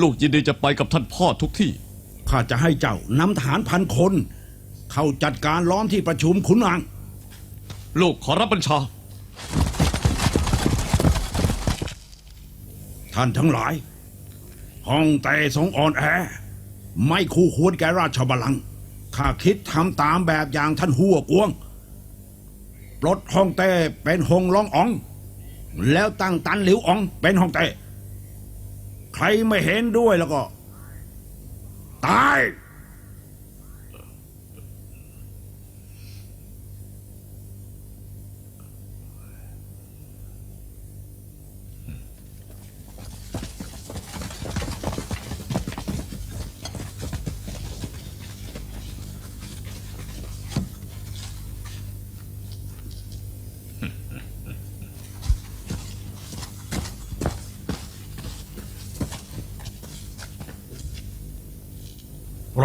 ลูกยินดีจะไปกับท่านพ่อทุกที่ ข้าจะให้เจ้านำทหารพันคน เข้าจัดการล้อมที่ประชุมขุนนาง ลูกขอรับบัญชา ท่านทั้งหลายห้องแต่ทรงอ่อนแอ ไม่คู่ควรแก่ราชบัลลังก์ข้าคิดทำตามแบบอย่างท่านหัวกวง ปลดห้องเต้เป็นหงลองอ๋อง แล้วตั้งตันหลิวอ๋องเป็นห้องเต้ ใครไม่เห็นด้วยแล้วก็ ตาย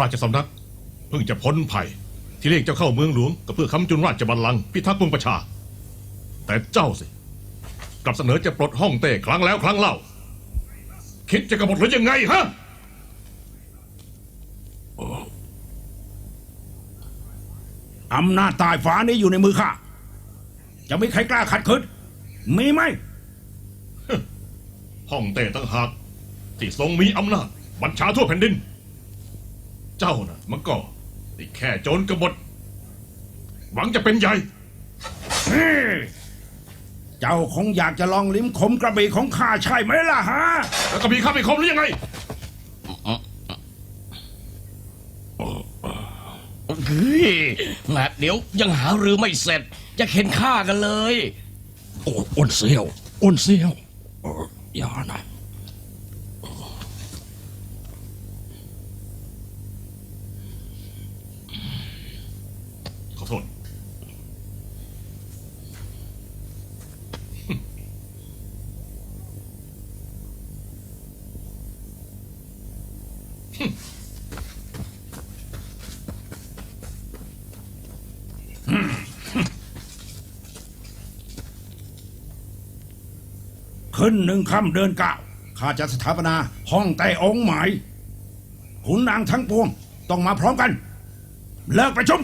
ราชสำนัก เพิ่งจะพ้นภัย ที่เรียกเจ้าเข้าเมืองหลวงก็เพื่อค้ำจุนราชบัลลังก์พิทักษ์เมืองประชา แต่เจ้าสิ กลับเสนอจะปลดห้องเต้ครั้งแล้วครั้งเล่า คิดจะกบฏหรือยังไงฮะอำนาจใตายฟ้านี้อยู่ในมือข้า จะมีใครกล้าขัดขืนมีไหมห้องเต้ตั้งหากที่ทรงมีอำนาจบัญชาทั่วแผ่นดิน เจ้าน่ะมันก็นี่แค่โจรกบฏหวังจะเป็นใหญ่ เจ้าคงอยากจะลองลิ้มขมกระบี่ของข้าใช่ไหมล่ะฮะ แล้วก็มีข้าไปคมหรือยังไง เฮ้ยแงะเดี๋ยวยังหารือไม่เสร็จจะเข็นฆ่ากันเลย โอ้อ้นเซียวอ้นเซียวเอออย่านะ อโทษ ขึ้นหนึ่งค่ำเดินเก้าข้าจะสถาปนาห้องแต่องค์ใหม่ขุนนางทั้งปวง ต้องมาพร้อมกัน เลิกประชุม